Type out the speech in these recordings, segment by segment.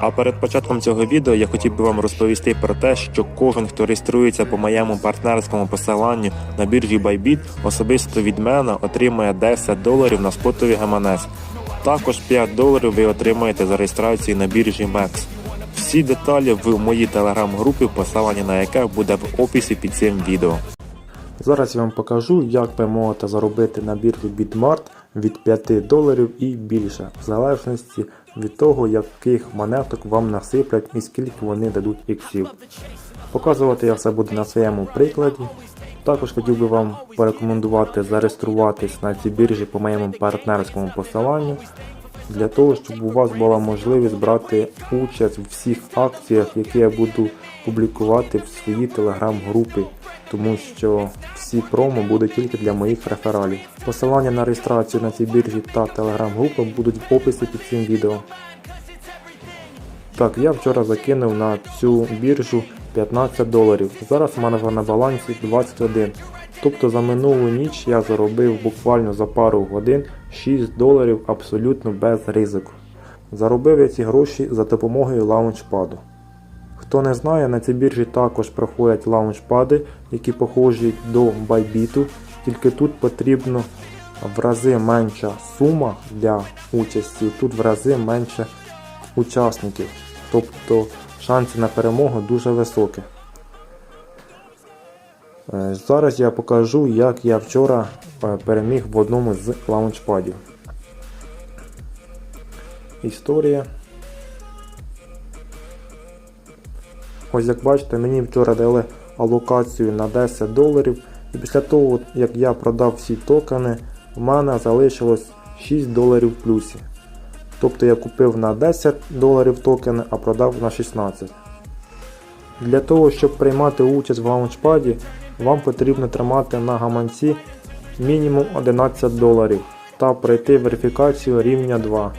А перед початком цього відео я хотів би вам розповісти про те, що кожен, хто реєструється по моєму партнерському посиланню на біржі Bybit, особисто від мене отримує 10 доларів на спотовий гаманець. Також 5 доларів ви отримаєте за реєстрацію на біржі MEX. Всі деталі в моїй телеграм-групі, посилання на яке буде в описі під цим відео. Зараз я вам покажу, як ви можете заробити на біржі Bitmart від 5 доларів і більше, в залежності від того, яких монеток вам насиплять і скільки вони дадуть іксів. Показувати я все буду на своєму прикладі. Також хотів би вам порекомендувати зареєструватись на цій біржі по моєму партнерському посиланню для того, щоб у вас була можливість брати участь в всіх акціях, які я буду публікувати в своїй телеграм-групі, тому що всі промо будуть тільки для моїх рефералів. Посилання на реєстрацію на цій біржі та телеграм-групу будуть в описі під цим відео. Так, я вчора закинув на цю біржу 15 доларів. Зараз в мене на балансі 21. Тобто за минулу ніч я заробив буквально за пару годин 6 доларів абсолютно без ризику. Заробив я ці гроші за допомогою лаунчпаду. Хто не знає, на цій біржі також проходять лаунчпади, які похожі до байбіту, тільки тут потрібно в рази менша сума для участі, тут в рази менше учасників. Тобто шанси на перемогу дуже високі. Е, Зараз я покажу, як я вчора е, переміг в одному з лаунчпадів. Історія. Ось як бачите, мені вчора дали алокацію на 10 доларів. І після того, як я продав всі токени, в мене залишилось 6 доларів в плюсі. Тобто я купив на 10 доларів токени, а продав на 16. Для того, щоб приймати участь в лаунчпаді, вам потрібно тримати на гаманці мінімум 11 доларів та пройти верифікацію рівня 2.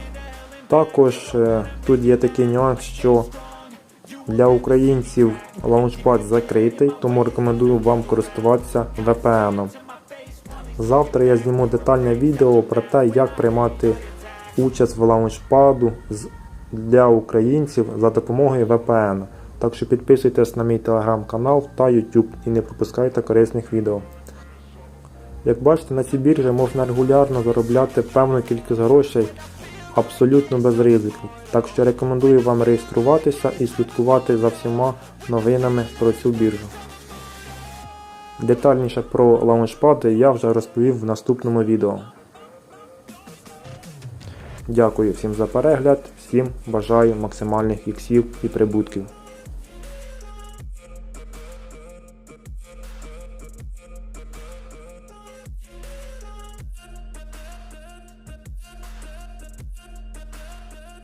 Також е, тут є такий нюанс, що для українців лаунчпад закритий, тому рекомендую вам користуватися VPN. Завтра я зніму детальне відео про те, як приймати участь в лаунчпаду для українців за допомогою VPN. Так що підписуйтесь на мій телеграм-канал та YouTube і не пропускайте корисних відео. Як бачите, на цій біржі можна регулярно заробляти певну кількість грошей абсолютно без ризику. Так що рекомендую вам реєструватися і слідкувати за всіма новинами про цю біржу. Детальніше про лаунчпади я вже розповів в наступному відео. Дякую всім за перегляд, всім бажаю максимальних іксів і прибутків.